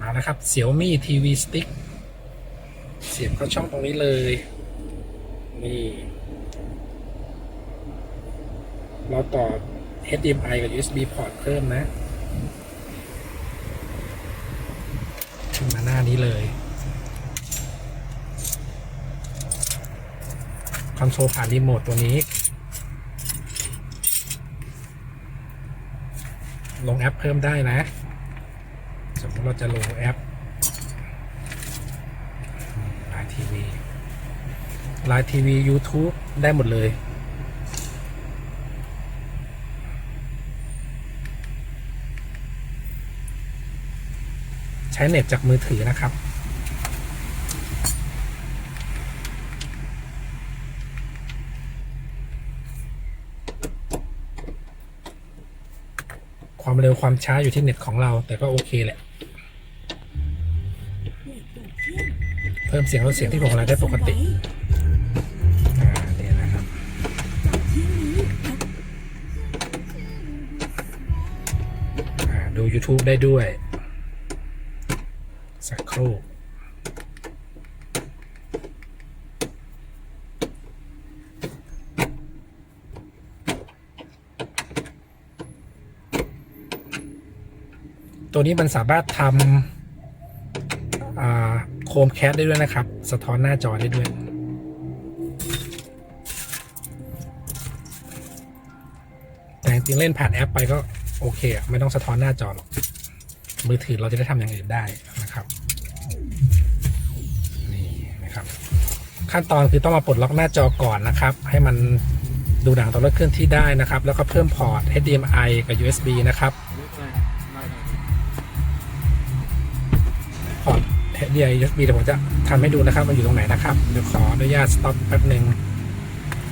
มาแล้วครับ Xiaomi TV Stick เสียบเข้าช่องตรงนี้เลย นี่ เราต่อ HDMI กับ USB port เพิ่มนะขึ้นมาหน้านี้เลย คอนโซลผ่านรีโมทตัวนี้ ลงแอปเพิ่มได้นะ สมมติเราจะลงแอปไลน์ทีวีไลน์ทีวี YouTube ได้หมดเลย ใช้เน็ตจากมือถือนะครับความเร็วความช้าอยู่ที่เน็ตของเรา แต่ก็โอเคแหละ เพิ่มเสียงลดเสียงที่ของเราได้ปกติอ่าเนี่ยนะครับ อ่าดู YouTube ได้ด้วย สักครู่ตัวนี้มันสามารถทำอ่าโค มแคสได้ด้วยนะครับ สะท้อนหน้าจอได้ด้วย แต่จริงเล่นผ่านแอปไปก็โอเค ไม่ต้องสะท้อนหน้าจอหรอกมือถือเราจะได้ทำอย่างอื่นได้นะครับนี่นะครับ ขั้นตอนคือต้องมาปลดล็อกหน้าจอก่อนนะครับ ให้มันดูหนังตอนรถเคลื่อนที่ได้นะครับ แล้วก็เพิ่มพอร์ต HDMI กับ USB นะครับ ร์ต HDMI USB เดี๋ยวผมจะทำให้ดูนะครับมันอยู่ตรงไหนนะครับ เดี๋ยวขออนุญาตสต็อปแป๊บหนึ่ง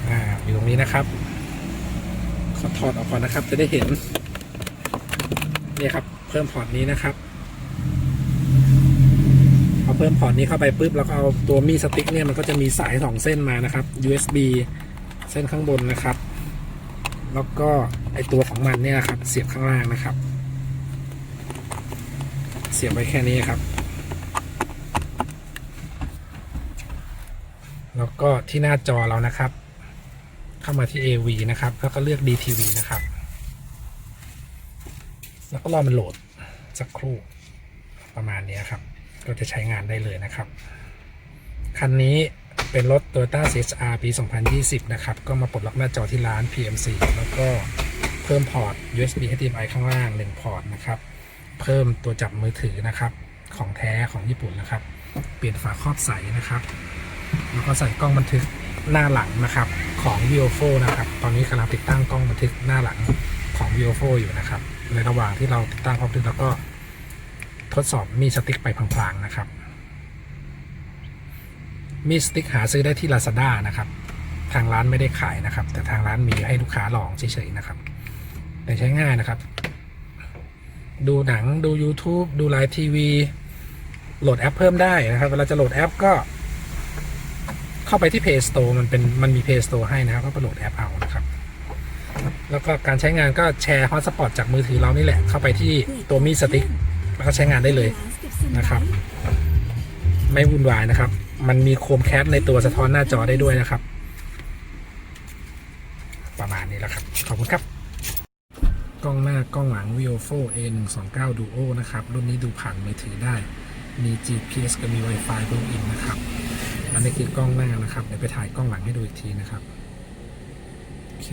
อ่าอยู่ตรงนี้นะครับขอถอดออกก่อนนะครับ จะได้เห็นเนี่ยครับ เพิ่มพอร์ตนี้นะครับพอเพิ่มพอร์ตนี้เข้าไปปุ๊บแล้วก็เอาตัวมีสติ๊กเนี่ยมันก็จะมีสายสองเส้นมานะครับ USB เส้นข้างบนนะครับ แล้วก็ไอตัวของมันเนี่ยครับ เสียบข้างล่างนะครับ เสียบไว้แค่นี้ครับ แล้วก็ที่หน้าจอเรานะครับ เข้ามาที่ AV นะครับ แล้วก็เลือก DTV นะครับ แล้วก็รอมันโหลดสักครู่ประมาณนี้ครับ ก็จะใช้งานได้เลยนะครับ คันนี้เป็นรถ Toyota CHR ปี 2020 นะครับ ก็มาปลดล็อกหน้าจอที่ร้าน PMC แล้วก็เพิ่มพอร์ต USB HDMI ข้างล่าง 1 พอร์ตนะครับ เพิ่มตัวจับมือถือนะครับ ของแท้ของญี่ปุ่นนะครับ เปลี่ยนฝาครอบใสนะครับ แล้วก็ใส่กล้องบันทึกหน้าหลังนะครับของ v i o f o นะครับ ตอนนี้กำลังติดตั้งกล้องบันทึกหน้าหลังของ v i o f o อยู่นะครับ ในระหว่างที่เราติดตั้งกล้องบันทึกแล้วก็ทดสอบมีสติ๊กไปพลางๆนะครับ มีสติ๊กหาซื้อได้ที่ Lazada นะครับ ทางร้านไม่ได้ขายนะครับ แต่ทางร้านมีให้ลูกค้าลองเฉยๆนะครับ แต่ใช้ง่ายนะครับ ดูหนังดู YouTube ดูไลน์ทีวีโหลดแอปเพิ่มได้นะครับ เวลาจะโหลดแอปก็ เข้าไปที่ Play Store มันเป็นมันมี Play Store ให้นะครับก็โหลดแอปเอานะครับแล้วก็การใช้งานก็แชร์ฮอตสปอตจากมือถือเรานี่แหละ เข้าไปที่ตัวมีสติ๊กแล้วก็ใช้งานได้เลยนะครับ ไม่วุ่นวายนะครับ มันมีโคมแคสในตัวสะท้อนหน้าจอได้ด้วยนะครับ ประมาณนี้แหละครับ ขอบคุณครับ กล้องหน้ากล้องหลัง Vivo A129 Duo นะครับ รุ่นนี้ดูผ่านมือถือได้ มี GPS กับมี Wi-Fi บุกอินนะครับ อันนี้คือกล้องหน้านะครับ เดี๋ยวไปถ่ายกล้องหลังให้ดูอีกทีนะครับ โอเค